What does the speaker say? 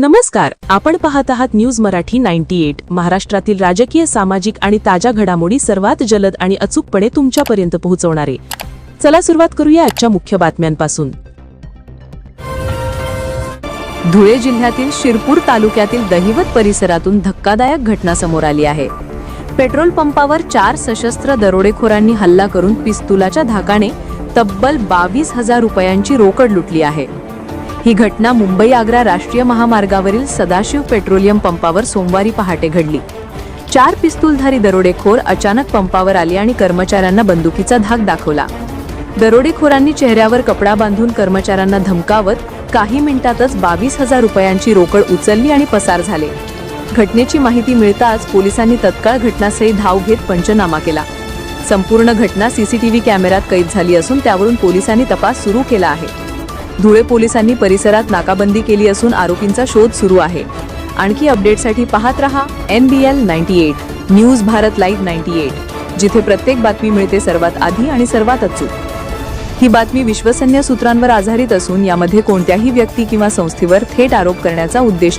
नमस्कार आपण पाहत आहात न्यूज मराठी नाईन्टी एट. महाराष्ट्रातील राजकीय सामाजिक आणि ताज्या घडामोडी सर्वात जलद आणि अचूकपणे तुमच्यापर्यंत पोहोचवणारे. चला सुरुवात करूया आजच्या मुख्य बातम्यांपासून. धुळे जिल्ह्यातील शिरपूर तालुक्यातील दहिवत परिसरातून धक्कादायक घटना समोर आली आहे. पेट्रोल पंपावर चार सशस्त्र दरोडेखोरांनी हल्ला करून पिस्तुलाच्या धाकाने तब्बल बावीस हजार रुपयांची रोकड लुटली आहे. ही घटना मुंबई आग्रा राष्ट्रीय महामार्गावरील सदाशिव पेट्रोलियम पंपावर सोमवारी पहाटे घडली. चार पिस्तूलधारी दरोडेखोर अचानक पंपावर आले आणि कर्मचाऱ्यांना बंदुकीचा धाक दाखवला. दरोडेखोरांनी चेहऱ्यावर कपडा बांधून कर्मचाऱ्यांना धमकावत काही मिनिटातच बावीस हजार रुपयांची रोकड उचलली आणि पसार झाले. घटनेची माहिती मिळताच पोलिसांनी तत्काळ घटनास्थळी धाव घेत पंचनामा केला. संपूर्ण घटना सीसीटीव्ही कॅमेऱ्यात कैद झाली असून त्यावरून पोलिसांनी तपास सुरू केला आहे. धुळे पोलिसांनी परिसरात नाकाबंदी केली असून आरोपींचा शोध सुरू आहे. आणखी अपडेटसाठी पाहत रहा N B L ninety eight news Bharat live ninety eight जिथे प्रत्येक बातमी मिळते सर्वात आधी आणि सर्वात अचूक. ही बातमी विश्वसनीय सूत्रांवर आधारित असून यामध्ये कोणत्याही व्यक्ती किंवा संस्थेवर थेट आरोप करण्याचा उद्देश नाही.